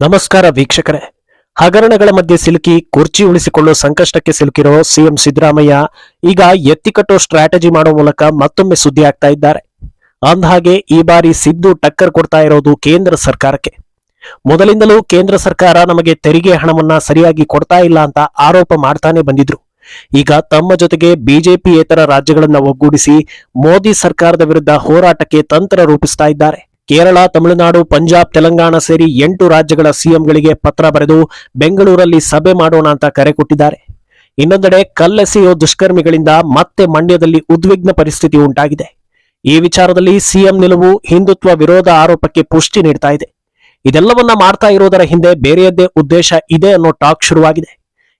ನಮಸ್ಕಾರ ವೀಕ್ಷಕರೇ. ಹಗರಣಗಳ ಮಧ್ಯೆ ಸಿಲುಕಿ ಕುರ್ಚಿ ಉಳಿಸಿಕೊಳ್ಳುವ ಸಂಕಷ್ಟಕ್ಕೆ ಸಿಲುಕಿರೋ ಸಿಎಂ ಸಿದ್ದರಾಮಯ್ಯ ಈಗ ಎತ್ತಿಕಟ್ಟೋ ಸ್ಟ್ರಾಟಜಿ ಮಾಡೋ ಮೂಲಕ ಮತ್ತೊಮ್ಮೆ ಸುದ್ದಿ ಆಗ್ತಾ ಇದ್ದಾರೆ. ಅಂದಹಾಗೆ ಈ ಬಾರಿ ಸಿದ್ದು ಟಕ್ಕರ್ ಕೊಡ್ತಾ ಇರೋದು ಕೇಂದ್ರ ಸರ್ಕಾರಕ್ಕೆ. ಮೊದಲಿಂದಲೂ ಕೇಂದ್ರ ಸರ್ಕಾರ ನಮಗೆ ತೆರಿಗೆ ಹಣವನ್ನ ಸರಿಯಾಗಿ ಕೊಡ್ತಾ ಇಲ್ಲ ಅಂತ ಆರೋಪ ಮಾಡ್ತಾನೆ ಬಂದಿದ್ರು. ಈಗ ತಮ್ಮ ಜೊತೆಗೆ ಬಿಜೆಪಿಯೇತರ ರಾಜ್ಯಗಳನ್ನ ಒಗ್ಗೂಡಿಸಿ ಮೋದಿ ಸರ್ಕಾರದ ವಿರುದ್ಧ ಹೋರಾಟಕ್ಕೆ ತಂತ್ರ ರೂಪಿಸ್ತಾ ಇದ್ದಾರೆ. ಕೇರಳ, ತಮಿಳುನಾಡು, ಪಂಜಾಬ್, ತೆಲಂಗಾಣ ಸೇರಿ ಎಂಟು ರಾಜ್ಯಗಳ ಸಿಎಂಗಳಿಗೆ ಪತ್ರ ಬರೆದು ಬೆಂಗಳೂರಲ್ಲಿ ಸಭೆ ಮಾಡೋಣ ಅಂತ ಕರೆ ಕೊಟ್ಟಿದ್ದಾರೆ. ಇನ್ನೊಂದೆಡೆ ಕಲ್ಲೆಸೆಯೋ ದುಷ್ಕರ್ಮಿಗಳಿಂದ ಮತ್ತೆ ಮಂಡ್ಯದಲ್ಲಿ ಉದ್ವಿಗ್ನ ಪರಿಸ್ಥಿತಿ ಉಂಟಾಗಿದೆ. ಈ ವಿಚಾರದಲ್ಲಿ ಸಿಎಂ ನಿಲುವು, ಹಿಂದುತ್ವ ವಿರೋಧ ಆರೋಪಕ್ಕೆ ಪುಷ್ಟಿ ನೀಡ್ತಾ ಇದೆ. ಇದೆಲ್ಲವನ್ನ ಮಾಡ್ತಾ ಇರೋದರ ಹಿಂದೆ ಬೇರೆಯದ್ದೇ ಉದ್ದೇಶ ಇದೆ ಅನ್ನೋ ಟಾಕ್ ಶುರುವಾಗಿದೆ.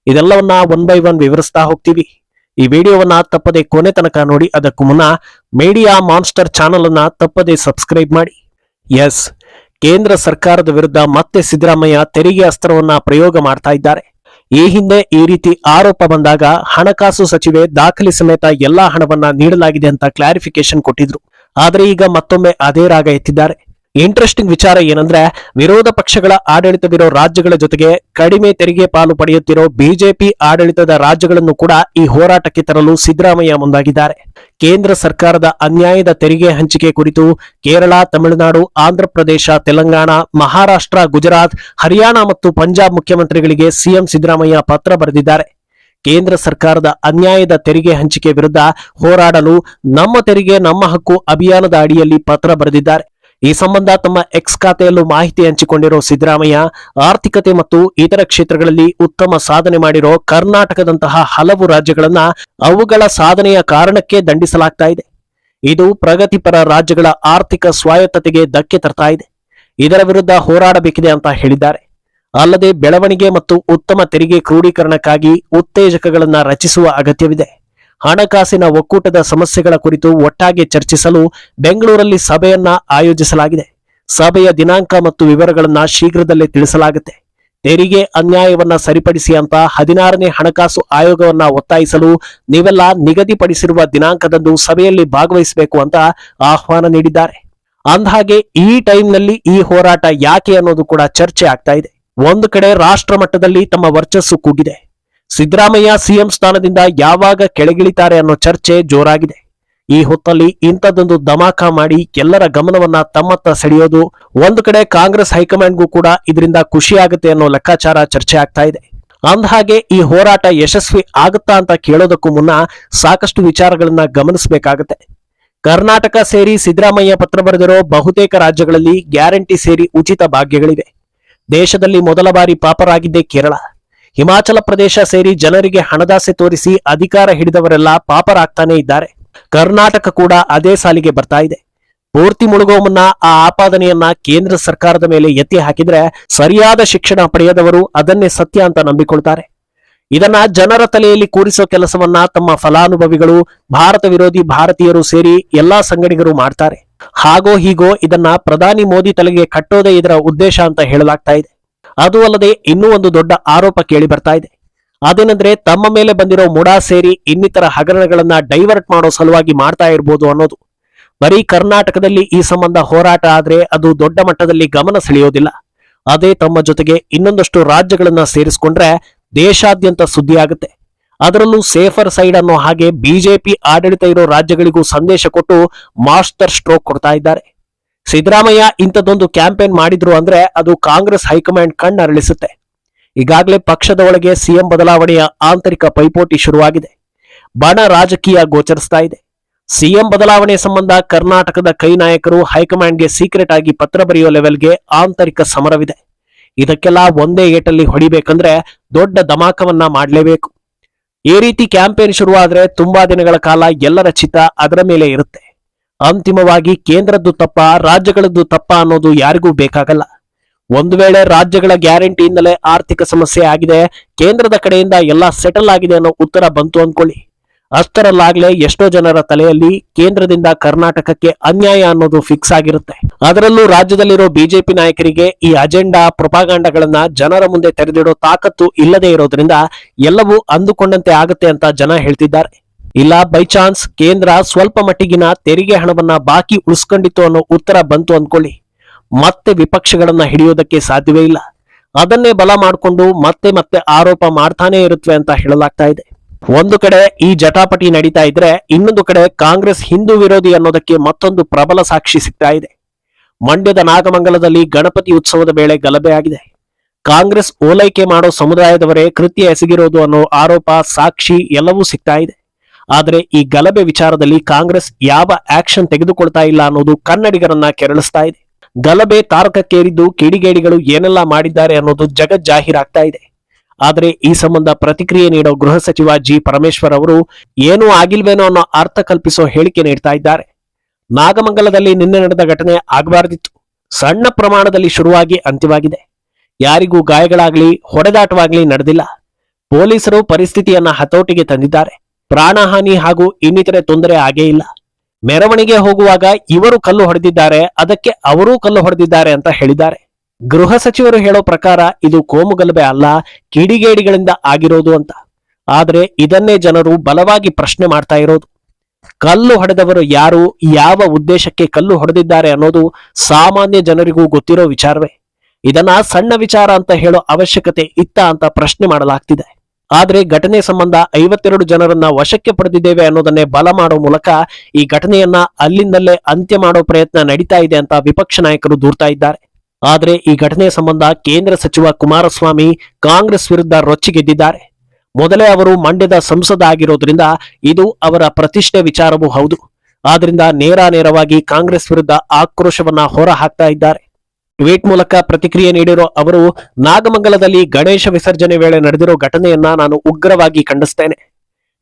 ಇದೆಲ್ಲವನ್ನ ಒನ್ ಬೈ ಒನ್ ವಿವರಿಸ್ತಾ ಹೋಗ್ತೀವಿ. ಈ ವಿಡಿಯೋವನ್ನ ತಪ್ಪದೆ ಕೊನೆ ತನಕ ನೋಡಿ, ಅದಕ್ಕೂ ಮುನ್ನ ಮೀಡಿಯಾ ಮಾನ್ಸ್ಟರ್ ಚಾನಲ್ ಅನ್ನ ತಪ್ಪದೆ ಸಬ್ಸ್ಕ್ರೈಬ್ ಮಾಡಿ. ಎಸ್. ಕೇಂದ್ರ ಸರ್ಕಾರದ ವಿರುದ್ಧ ಮತ್ತೆ ಸಿದ್ದರಾಮಯ್ಯ ತೆರಿಗೆ ಅಸ್ತ್ರವನ್ನ ಪ್ರಯೋಗ ಮಾಡ್ತಾ ಇದ್ದಾರೆ. ಈ ಹಿಂದೆ ಈ ರೀತಿ ಆರೋಪ ಬಂದಾಗ ಹಣಕಾಸು ಸಚಿವೆ ದಾಖಲೆ ಸಮೇತ ಎಲ್ಲಾ ಹಣವನ್ನ ನೀಡಲಾಗಿದೆ ಅಂತ ಕ್ಲಾರಿಫಿಕೇಶನ್ ಕೊಟ್ಟಿದ್ರು. ಆದರೆ ಈಗ ಮತ್ತೊಮ್ಮೆ ಅದೇ ರಾಗ ಎತ್ತಿದ್ದಾರೆ. ಇಂಟ್ರೆಸ್ಟಿಂಗ್ ವಿಚಾರ ಏನಂದ್ರೆ, ವಿರೋಧ ಪಕ್ಷಗಳ ಆಡಳಿತವಿರೋ ರಾಜ್ಯಗಳ ಜೊತೆಗೆ ಕಡಿಮೆ ತೆರಿಗೆ ಪಾಲು ಪಡೆಯುತ್ತಿರೋ ಬಿಜೆಪಿ ಆಡಳಿತದ ರಾಜ್ಯಗಳನ್ನು ಕೂಡ ಈ ಹೋರಾಟಕ್ಕೆ ತರಲು ಸಿದ್ದರಾಮಯ್ಯ ಮುಂದಾಗಿದ್ದಾರೆ. ಕೇಂದ್ರ ಸರ್ಕಾರದ ಅನ್ಯಾಯದ ತೆರಿಗೆ ಹಂಚಿಕೆ ಕುರಿತು ಕೇರಳ, ತಮಿಳುನಾಡು ಆಂಧ್ರಪ್ರದೇಶ ತೆಲಂಗಾಣ, ಮಹಾರಾಷ್ಟ್ರ, ಗುಜರಾತ್, ಹರಿಯಾಣ ಮತ್ತು ಪಂಜಾಬ್ ಮುಖ್ಯಮಂತ್ರಿಗಳಿಗೆ ಸಿಎಂ ಸಿದ್ದರಾಮಯ್ಯ ಪತ್ರ ಬರೆದಿದ್ದಾರೆ. ಕೇಂದ್ರ ಸರ್ಕಾರದ ಅನ್ಯಾಯದ ತೆರಿಗೆ ಹಂಚಿಕೆ ವಿರುದ್ಧ ಹೋರಾಡಲು ನಮ್ಮ ತೆರಿಗೆ, ನಮ್ಮ ಹಕ್ಕು ಅಭಿಯಾನದ ಅಡಿಯಲ್ಲಿ ಪತ್ರ ಬರೆದಿದ್ದಾರೆ. ಈ ಸಂಬಂಧ ತಮ್ಮ ಎಕ್ಸ್ ಖಾತೆಯಲ್ಲೂ ಮಾಹಿತಿ ಹಂಚಿಕೊಂಡಿರೋ ಸಿದ್ದರಾಮಯ್ಯ, ಆರ್ಥಿಕತೆ ಮತ್ತು ಇತರ ಕ್ಷೇತ್ರಗಳಲ್ಲಿ ಉತ್ತಮ ಸಾಧನೆ ಮಾಡಿರೋ ಕರ್ನಾಟಕದಂತಹ ಹಲವು ರಾಜ್ಯಗಳನ್ನ ಅವುಗಳ ಸಾಧನೆಯ ಕಾರಣಕ್ಕೆ ದಂಡಿಸಲಾಗ್ತಾ ಇದೆ. ಇದು ಪ್ರಗತಿಪರ ರಾಜ್ಯಗಳ ಆರ್ಥಿಕ ಸ್ವಾಯತ್ತತೆಗೆ ಧಕ್ಕೆ ತರ್ತಾ ಇದೆ. ಇದರ ವಿರುದ್ಧ ಹೋರಾಡಬೇಕಿದೆ ಅಂತ ಹೇಳಿದ್ದಾರೆ. ಅಲ್ಲದೆ ಬೆಳವಣಿಗೆ ಮತ್ತು ಉತ್ತಮ ತೆರಿಗೆ ಕ್ರೋಢೀಕರಣಕ್ಕಾಗಿ ಉತ್ತೇಜಕಗಳನ್ನ ರಚಿಸುವ ಅಗತ್ಯವಿದೆ. ಹಣಕಾಸಿನ ಒಕ್ಕೂಟದ ಸಮಸ್ಯೆಗಳ ಕುರಿತು ಒಟ್ಟಾಗಿ ಚರ್ಚಿಸಲು ಬೆಂಗಳೂರಲ್ಲಿ ಸಭೆಯನ್ನ ಆಯೋಜಿಸಲಾಗಿದೆ. ಸಭೆಯ ದಿನಾಂಕ ಮತ್ತು ವಿವರಗಳನ್ನ ಶೀಘ್ರದಲ್ಲೇ ತಿಳಿಸಲಾಗುತ್ತೆ. ತೆರಿಗೆ ಅನ್ಯಾಯವನ್ನ ಸರಿಪಡಿಸಿ ಅಂತ ಹದಿನಾರನೇ ಹಣಕಾಸು ಆಯೋಗವನ್ನ ಒತ್ತಾಯಿಸಲು ನೀವೆಲ್ಲ ನಿಗದಿಪಡಿಸಿರುವ ದಿನಾಂಕದಂದು ಸಭೆಯಲ್ಲಿ ಭಾಗವಹಿಸಬೇಕು ಅಂತ ಆಹ್ವಾನ ನೀಡಿದ್ದಾರೆ. ಅಂದಹಾಗೆ ಈ ಟೈಮ್ನಲ್ಲಿ ಈ ಹೋರಾಟ ಯಾಕೆ ಅನ್ನೋದು ಕೂಡ ಚರ್ಚೆ ಆಗ್ತಾ ಇದೆ. ಒಂದು ಕಡೆ ರಾಷ್ಟ್ರ ಮಟ್ಟದಲ್ಲಿ ತಮ್ಮ ವರ್ಚಸ್ಸು ಕುಗ್ಗಿದೆ ಸಿದ್ದರಾಮಯ್ಯ ಸಿಎಂ ಸ್ಥಾನದಿಂದ ಯಾವಾಗ ಕೆಳಗಿಳಿತಾರೆ ಅನ್ನೋ ಚರ್ಚೆ ಜೋರಾಗಿದೆ. ಈ ಹೊತ್ತಲ್ಲಿ ಇಂಥದ್ದೊಂದು ಧಮಾಕ ಮಾಡಿ ಎಲ್ಲರ ಗಮನವನ್ನ ತಮ್ಮತ್ತ ಸೆಳೆಯೋದು ಒಂದು ಕಡೆ ಕಾಂಗ್ರೆಸ್ ಹೈಕಮಾಂಡ್ಗೂ ಕೂಡ ಇದರಿಂದ ಖುಷಿ ಆಗುತ್ತೆ ಅನ್ನೋ ಲೆಕ್ಕಾಚಾರ ಚರ್ಚೆ ಆಗ್ತಾ ಇದೆ. ಅಂದಹಾಗೆ ಈ ಹೋರಾಟ ಯಶಸ್ವಿ ಆಗುತ್ತಾ ಅಂತ ಕೇಳೋದಕ್ಕೂ ಮುನ್ನ ಸಾಕಷ್ಟು ವಿಚಾರಗಳನ್ನ ಗಮನಿಸಬೇಕಾಗುತ್ತೆ. ಕರ್ನಾಟಕ ಸೇರಿ ಸಿದ್ದರಾಮಯ್ಯ ಪತ್ರ ಬರೆದಿರೋ ಬಹುತೇಕ ರಾಜ್ಯಗಳಲ್ಲಿ ಗ್ಯಾರಂಟಿ ಸೇರಿ ಉಚಿತ ಭಾಗ್ಯಗಳಿವೆ. ದೇಶದಲ್ಲಿ ಮೊದಲ ಬಾರಿ ಪಾಪರಾಗಿದ್ದೇ ಕೇರಳ. ಹಿಮಾಚಲ ಪ್ರದೇಶ ಸೇರಿ ಜನರಿಗೆ ಹಣದಾಸೆ ತೋರಿಸಿ ಅಧಿಕಾರ ಹಿಡಿದವರೆಲ್ಲ ಪಾಪರಾಗ್ತಾನೆ ಇದ್ದಾರೆ. ಕರ್ನಾಟಕ ಕೂಡ ಅದೇ ಸಾಲಿಗೆ ಬರ್ತಾ ಇದೆ. ಪೂರ್ತಿ ಮುಳುಗೋ ಮುನ್ನ ಆ ಆಪಾದನೆಯನ್ನ ಕೇಂದ್ರ ಸರ್ಕಾರದ ಮೇಲೆ ಎತ್ತಿ ಹಾಕಿದ್ರೆ ಸರಿಯಾದ ಶಿಕ್ಷಣ ಪಡೆಯದವರು ಅದನ್ನೇ ಸತ್ಯ ಅಂತ ನಂಬಿಕೊಳ್ತಾರೆ. ಇದನ್ನ ಜನರ ತಲೆಯಲ್ಲಿ ಕೂರಿಸೋ ಕೆಲಸವನ್ನ ತಮ್ಮ ಫಲಾನುಭವಿಗಳು, ಭಾರತ ವಿರೋಧಿ ಭಾರತೀಯರು ಸೇರಿ ಎಲ್ಲಾ ಸಂಗಡಿಗರು ಮಾಡ್ತಾರೆ. ಹಾಗೋ ಹೀಗೋ ಇದನ್ನ ಪ್ರಧಾನಿ ಮೋದಿ ತಲೆಗೆ ಕಟ್ಟೋದೇ ಇದರ ಉದ್ದೇಶ ಅಂತ ಹೇಳಲಾಗ್ತಾ ಇದೆ. ಅದು ಅಲ್ಲದೆ ಇನ್ನೂ ಒಂದು ದೊಡ್ಡ ಆರೋಪ ಕೇಳಿ ಬರ್ತಾ ಇದೆ. ಅದೇನೆಂದ್ರೆ ತಮ್ಮ ಮೇಲೆ ಬಂದಿರೋ ಮುಡಾ ಸೇರಿ ಇನ್ನಿತರ ಹಗರಣಗಳನ್ನ ಡೈವರ್ಟ್ ಮಾಡೋ ಸಲುವಾಗಿ ಮಾಡ್ತಾ ಇರ್ಬೋದು ಅನ್ನೋದು. ಬರೀ ಕರ್ನಾಟಕದಲ್ಲಿ ಈ ಸಂಬಂಧ ಹೋರಾಟ ಆದ್ರೆ ಅದು ದೊಡ್ಡ ಮಟ್ಟದಲ್ಲಿ ಗಮನ ಸೆಳೆಯೋದಿಲ್ಲ. ಅದೇ ತಮ್ಮ ಜೊತೆಗೆ ಇನ್ನೊಂದಷ್ಟು ರಾಜ್ಯಗಳನ್ನ ಸೇರಿಸಿಕೊಂಡ್ರೆ ದೇಶಾದ್ಯಂತ ಸುದ್ದಿ ಆಗುತ್ತೆ. ಅದರಲ್ಲೂ ಸೇಫರ್ ಸೈಡ್ ಅನ್ನೋ ಹಾಗೆ ಬಿಜೆಪಿ ಆಡಳಿತ ಇರೋ ರಾಜ್ಯಗಳಿಗೂ ಸಂದೇಶ ಕೊಟ್ಟು ಮಾಸ್ಟರ್ ಸ್ಟ್ರೋಕ್ ಕೊಡ್ತಾ ಇದ್ದಾರೆ. ಸಿದ್ದರಾಮಯ್ಯ ಇಂಥದ್ದೊಂದು ಕ್ಯಾಂಪೇನ್ ಮಾಡಿದ್ರು ಅಂದ್ರೆ ಅದು ಕಾಂಗ್ರೆಸ್ ಹೈಕಮಾಂಡ್ ಕಣ್ಣರಳಿಸುತ್ತೆ ಈಗಾಗಲೇ ಪಕ್ಷದ ಒಳಗೆ ಸಿಎಂ ಬದಲಾವಣೆಯ ಆಂತರಿಕ ಪೈಪೋಟಿ ಶುರುವಾಗಿದೆ. ಬಣ ರಾಜಕೀಯ ಗೋಚರಿಸ್ತಾ ಇದೆ. ಸಿಎಂ ಬದಲಾವಣೆ ಸಂಬಂಧ ಕರ್ನಾಟಕದ ಕೈ ನಾಯಕರು ಹೈಕಮಾಂಡ್ಗೆ ಸೀಕ್ರೆಟ್ ಆಗಿ ಪತ್ರ ಬರೆಯೋ ಲೆವೆಲ್ಗೆ ಆಂತರಿಕ ಸಮರವಿದೆ. ಇದಕ್ಕೆಲ್ಲ ಒಂದೇ ಏಟಲ್ಲಿ ಹೊಡಿಬೇಕಂದ್ರೆ ದೊಡ್ಡ ಧಮಾಕವನ್ನ ಮಾಡಲೇಬೇಕು. ಈ ರೀತಿ ಕ್ಯಾಂಪೇನ್ ಶುರುವಾದ್ರೆ ತುಂಬಾ ದಿನಗಳ ಕಾಲ ಎಲ್ಲರ ಚಿತ್ತ ಅದರ ಮೇಲೆ ಇರುತ್ತೆ. ಅಂತಿಮವಾಗಿ ಕೇಂದ್ರದ್ದು ತಪ್ಪ, ರಾಜ್ಯಗಳದ್ದು ತಪ್ಪ ಅನ್ನೋದು ಯಾರಿಗೂ ಬೇಕಾಗಲ್ಲ. ಒಂದು ವೇಳೆ ರಾಜ್ಯಗಳ ಗ್ಯಾರಂಟಿಯಿಂದಲೇ ಆರ್ಥಿಕ ಸಮಸ್ಯೆ ಆಗಿದೆ, ಕೇಂದ್ರದ ಕಡೆಯಿಂದ ಎಲ್ಲ ಸೆಟಲ್ ಆಗಿದೆ ಅನ್ನೋ ಉತ್ತರ ಬಂತು ಅನ್ಕೊಳ್ಳಿ. ಅಷ್ಟರಲ್ಲಾಗ್ಲೇ ಎಷ್ಟೋ ಜನರ ತಲೆಯಲ್ಲಿ ಕೇಂದ್ರದಿಂದ ಕರ್ನಾಟಕಕ್ಕೆ ಅನ್ಯಾಯ ಅನ್ನೋದು ಫಿಕ್ಸ್ ಆಗಿರುತ್ತೆ. ಅದರಲ್ಲೂ ರಾಜ್ಯದಲ್ಲಿರೋ ಬಿಜೆಪಿ ನಾಯಕರಿಗೆ ಈ ಅಜೆಂಡಾ, ಪ್ರಪಾಗಾಂಡಗಳನ್ನ ಜನರ ಮುಂದೆ ತೆರೆದಿಡೋ ತಾಕತ್ತು ಇಲ್ಲದೆ ಇರೋದ್ರಿಂದ ಎಲ್ಲವೂ ಅಂದುಕೊಂಡಂತೆ ಆಗುತ್ತೆ ಅಂತ ಜನ ಹೇಳ್ತಿದ್ದಾರೆ. ಇಲ್ಲ ಬೈ ಚಾನ್ಸ್ ಕೇಂದ್ರ ಸ್ವಲ್ಪ ಮಟ್ಟಿಗಿನ ತೆರಿಗೆ ಹಣವನ್ನ ಬಾಕಿ ಉಳಿಸ್ಕೊಂಡಿತ್ತು ಅನ್ನೋ ಉತ್ತರ ಬಂತು ಅನ್ಕೊಳ್ಳಿ ಮತ್ತೆ ವಿಪಕ್ಷಗಳನ್ನ ಹಿಡಿಯೋದಕ್ಕೆ ಸಾಧ್ಯವೇ ಇಲ್ಲ. ಅದನ್ನೇ ಬಲ ಮಾಡಿಕೊಂಡು ಮತ್ತೆ ಮತ್ತೆ ಆರೋಪ ಮಾಡ್ತಾನೆ ಇರುತ್ತವೆ ಅಂತ ಹೇಳಲಾಗ್ತಾ ಇದೆ. ಒಂದು ಕಡೆ ಈ ಜಟಾಪಟಿ ನಡೀತಾ ಇದ್ರೆ ಇನ್ನೊಂದು ಕಡೆ ಕಾಂಗ್ರೆಸ್ ಹಿಂದೂ ವಿರೋಧಿ ಅನ್ನೋದಕ್ಕೆ ಮತ್ತೊಂದು ಪ್ರಬಲ ಸಾಕ್ಷಿ ಸಿಗ್ತಾ ಇದೆ. ಮಂಡ್ಯದ ನಾಗಮಂಗಲದಲ್ಲಿ ಗಣಪತಿ ಉತ್ಸವದ ವೇಳೆ ಗಲಭೆ ಆಗಿದೆ. ಕಾಂಗ್ರೆಸ್ ಓಲೈಕೆ ಮಾಡೋ ಸಮುದಾಯದವರೇ ಕೃತ್ಯ ಎಸಗಿರೋದು ಅನ್ನೋ ಆರೋಪ, ಸಾಕ್ಷಿ ಎಲ್ಲವೂ ಸಿಗ್ತಾ ಇದೆ. ಆದ್ರೆ ಈ ಗಲಭೆ ವಿಚಾರದಲ್ಲಿ ಕಾಂಗ್ರೆಸ್ ಯಾವ ಆಕ್ಷನ್ ತೆಗೆದುಕೊಳ್ತಾ ಇಲ್ಲ ಅನ್ನೋದು ಕನ್ನಡಿಗರನ್ನ ಕೆರಳಿಸ್ತಾ ಇದೆ. ಗಲಭೆ ತಾರಕಕ್ಕೇರಿದ್ದು ಕಿಡಿಗೇಡಿಗಳು ಏನೆಲ್ಲ ಮಾಡಿದ್ದಾರೆ ಅನ್ನೋದು ಜಗತ್ ಜಾಹೀರಾಗ್ತಾ ಇದೆ. ಆದರೆ ಈ ಸಂಬಂಧ ಪ್ರತಿಕ್ರಿಯೆ ನೀಡೋ ಗೃಹ ಸಚಿವ ಜಿ ಪರಮೇಶ್ವರ್ ಅವರು ಏನೂ ಆಗಿಲ್ವೇನೋ ಅನ್ನೋ ಅರ್ಥ ಕಲ್ಪಿಸೋ ಹೇಳಿಕೆ ನೀಡ್ತಾ ಇದ್ದಾರೆ. ನಾಗಮಂಗಲದಲ್ಲಿ ನಿನ್ನೆ ನಡೆದ ಘಟನೆ ಆಗಬಾರ್ದಿತ್ತು. ಸಣ್ಣ ಪ್ರಮಾಣದಲ್ಲಿ ಶುರುವಾಗಿ ಅಂತ್ಯವಾಗಿದೆ. ಯಾರಿಗೂ ಗಾಯಗಳಾಗ್ಲಿ, ಹೊಡೆದಾಟವಾಗ್ಲಿ ನಡೆದಿಲ್ಲ. ಪೊಲೀಸರು ಪರಿಸ್ಥಿತಿಯನ್ನ ಹತೋಟಿಗೆ ತಂದಿದ್ದಾರೆ. ಪ್ರಾಣಹಾನಿ ಹಾಗೂ ಇನ್ನಿತರೆ ತೊಂದರೆ ಆಗೇ ಇಲ್ಲ. ಮೆರವಣಿಗೆ ಹೋಗುವಾಗ ಇವರು ಕಲ್ಲು ಹೊಡೆದಿದ್ದಾರೆ, ಅದಕ್ಕೆ ಅವರೂ ಕಲ್ಲು ಹೊಡೆದಿದ್ದಾರೆ ಅಂತ ಹೇಳಿದ್ದಾರೆ. ಗೃಹ ಸಚಿವರು ಹೇಳೋ ಪ್ರಕಾರ ಇದು ಕೋಮುಗಲಭೆ ಅಲ್ಲ, ಕಿಡಿಗೇಡಿಗಳಿಂದ ಆಗಿರೋದು ಅಂತ. ಆದರೆ ಇದನ್ನೇ ಜನರು ಬಲವಾಗಿ ಪ್ರಶ್ನೆ ಮಾಡ್ತಾ ಇರೋದು. ಕಲ್ಲು ಹೊಡೆದವರು ಯಾರು, ಯಾವ ಉದ್ದೇಶಕ್ಕೆ ಕಲ್ಲು ಹೊಡೆದಿದ್ದಾರೆ ಅನ್ನೋದು ಸಾಮಾನ್ಯ ಜನರಿಗೂ ಗೊತ್ತಿರೋ ವಿಚಾರವೇ. ಇದನ್ನ ಸಣ್ಣ ವಿಚಾರ ಅಂತ ಹೇಳೋ ಅವಶ್ಯಕತೆ ಇತ್ತ ಅಂತ ಪ್ರಶ್ನೆ ಮಾಡಲಾಗ್ತಿದೆ. ಆದ್ರೆ ಘಟನೆ ಸಂಬಂಧ ಐವತ್ತೆರಡು ಜನರನ್ನ ವಶಕ್ಕೆ ಪಡೆದಿದ್ದೇವೆ ಅನ್ನೋದನ್ನೇ ಬಲ ಮಾಡೋ ಮೂಲಕ ಈ ಘಟನೆಯನ್ನ ಅಲ್ಲಿಂದಲೇ ಅಂತ್ಯ ಮಾಡೋ ಪ್ರಯತ್ನ ನಡೀತಾ ಇದೆ ಅಂತ ವಿಪಕ್ಷ ನಾಯಕರು ದೂರ್ತಾ ಇದ್ದಾರೆ. ಆದರೆ ಈ ಘಟನೆ ಸಂಬಂಧ ಕೇಂದ್ರ ಸಚಿವ ಕುಮಾರಸ್ವಾಮಿ ಕಾಂಗ್ರೆಸ್ ವಿರುದ್ಧ ರೊಚ್ಚಿಗೆದ್ದಿದ್ದಾರೆ ಮೊದಲೇ ಅವರು ಮಂಡ್ಯದ ಸಂಸದ ಆಗಿರೋದ್ರಿಂದ ಇದು ಅವರ ಪ್ರತಿಷ್ಠೆ ವಿಚಾರವೂ ಹೌದು. ಆದ್ರಿಂದ ನೇರ ನೇರವಾಗಿ ಕಾಂಗ್ರೆಸ್ ವಿರುದ್ಧ ಆಕ್ರೋಶವನ್ನ ಹೊರ ಹಾಕ್ತಾ ಇದ್ದಾರೆ. ಟ್ವೀಟ್ ಮೂಲಕ ಪ್ರತಿಕ್ರಿಯೆ ನೀಡಿರೋ ಅವರು, ನಾಗಮಂಗಲದಲ್ಲಿ ಗಣೇಶ ವಿಸರ್ಜನೆ ವೇಳೆ ನಡೆದಿರೋ ಘಟನೆಯನ್ನ ನಾನು ಉಗ್ರವಾಗಿ ಖಂಡಿಸ್ತೇನೆ.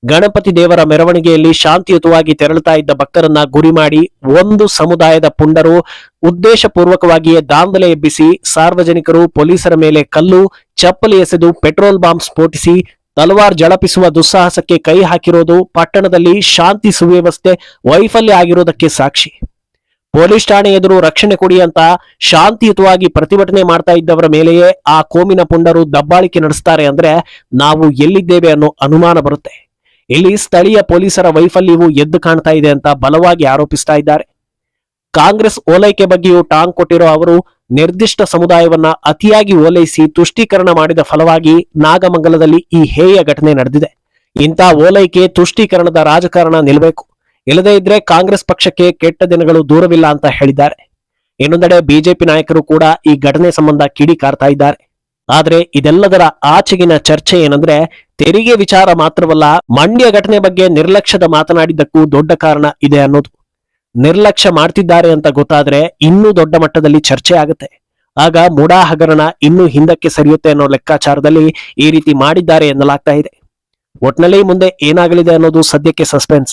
ಗಣಪತಿ ದೇವರ ಮೆರವಣಿಗೆಯಲ್ಲಿ ಶಾಂತಿಯುತವಾಗಿ ತೆರಳುತ್ತಾ ಇದ್ದ ಭಕ್ತರನ್ನ ಗುರಿ ಮಾಡಿ ಒಂದು ಸಮುದಾಯದ ಪುಂಡರು ಉದ್ದೇಶಪೂರ್ವಕವಾಗಿಯೇ ದಾಂಧಲೆ ಎಬ್ಬಿಸಿ, ಸಾರ್ವಜನಿಕರು ಪೊಲೀಸರ ಮೇಲೆ ಕಲ್ಲು, ಚಪ್ಪಲಿ ಎಸೆದು ಪೆಟ್ರೋಲ್ ಬಾಂಬ್ ಸ್ಫೋಟಿಸಿ, ತಲವಾರ್ ಜಳಪಿಸುವ ದುಸ್ಸಾಹಸಕ್ಕೆ ಕೈ ಹಾಕಿರೋದು ಪಟ್ಟಣದಲ್ಲಿ ಶಾಂತಿ ಸುವ್ಯವಸ್ಥೆ ವೈಫಲ್ಯ ಆಗಿರೋದಕ್ಕೆ ಸಾಕ್ಷಿ. ಪೊಲೀಸ್ ಠಾಣೆ ಎದುರು ರಕ್ಷಣೆ ಕೊಡಿ ಅಂತ ಶಾಂತಿಯುತವಾಗಿ ಪ್ರತಿಭಟನೆ ಮಾಡ್ತಾ ಇದ್ದವರ ಮೇಲೆಯೇ ಆ ಕೋಮಿನ ಪುಂಡರು ದಬ್ಬಾಳಿಕೆ ನಡೆಸ್ತಾರೆ ಅಂದ್ರೆ ನಾವು ಎಲ್ಲಿದ್ದೇವೆ ಅನ್ನೋ ಅನುಮಾನ ಬರುತ್ತೆ. ಇಲ್ಲಿ ಸ್ಥಳೀಯ ಪೊಲೀಸರ ವೈಫಲ್ಯವು ಎದ್ದು ಕಾಣ್ತಾ ಇದೆ ಅಂತ ಬಲವಾಗಿ ಆರೋಪಿಸ್ತಾ ಇದ್ದಾರೆ. ಕಾಂಗ್ರೆಸ್ ಓಲೈಕೆ ಬಗ್ಗೆಯೂ ಟಾಂಗ್ ಕೊಟ್ಟಿರೋ ಅವರು ನಿರ್ದಿಷ್ಟ ಸಮುದಾಯವನ್ನ ಅತಿಯಾಗಿ ಓಲೈಸಿ ತುಷ್ಟೀಕರಣ ಮಾಡಿದ ಫಲವಾಗಿ ನಾಗಮಂಗಲದಲ್ಲಿ ಈ ಹೇಯ ಘಟನೆ ನಡೆದಿದೆ. ಇಂಥ ಓಲೈಕೆ ತುಷ್ಟೀಕರಣದ ರಾಜಕಾರಣ ನಿಲ್ಲಬೇಕು ಇಲ್ಲದೇ ಇದ್ರೆ ಕಾಂಗ್ರೆಸ್ ಪಕ್ಷಕ್ಕೆ ಕೆಟ್ಟ ದಿನಗಳು ದೂರವಿಲ್ಲ ಅಂತ ಹೇಳಿದ್ದಾರೆ. ಇನ್ನೊಂದೆಡೆ ಬಿಜೆಪಿ ನಾಯಕರು ಕೂಡ ಈ ಘಟನೆ ಸಂಬಂಧ ಕಿಡಿ ಕಾರ್ತಾ ಇದ್ದಾರೆ. ಆದ್ರೆ ಇದೆಲ್ಲದರ ಆಚೆಗಿನ ಚರ್ಚೆ ಏನಂದ್ರೆ, ತೆರಿಗೆ ವಿಚಾರ ಮಾತ್ರವಲ್ಲ, ಮಂಡ್ಯ ಘಟನೆ ಬಗ್ಗೆ ನಿರ್ಲಕ್ಷ್ಯದ ಮಾತನಾಡಿದ್ದಕ್ಕೂ ದೊಡ್ಡ ಕಾರಣ ಇದೆ ಅನ್ನೋದು. ನಿರ್ಲಕ್ಷ್ಯ ಮಾಡ್ತಿದ್ದಾರೆ ಅಂತ ಗೊತ್ತಾದ್ರೆ ಇನ್ನೂ ದೊಡ್ಡ ಮಟ್ಟದಲ್ಲಿ ಚರ್ಚೆ ಆಗುತ್ತೆ. ಆಗ ಮುಡಾ ಹಗರಣ ಇನ್ನೂ ಹಿಂದಕ್ಕೆ ಸರಿಯುತ್ತೆ ಅನ್ನೋ ಲೆಕ್ಕಾಚಾರದಲ್ಲಿ ಈ ರೀತಿ ಮಾಡಿದ್ದಾರೆ ಎನ್ನಲಾಗ್ತಾ ಇದೆ. ಒಟ್ನಲ್ಲಿ ಮುಂದೆ ಏನಾಗಲಿದೆ ಅನ್ನೋದು ಸದ್ಯಕ್ಕೆ ಸಸ್ಪೆನ್ಸ್.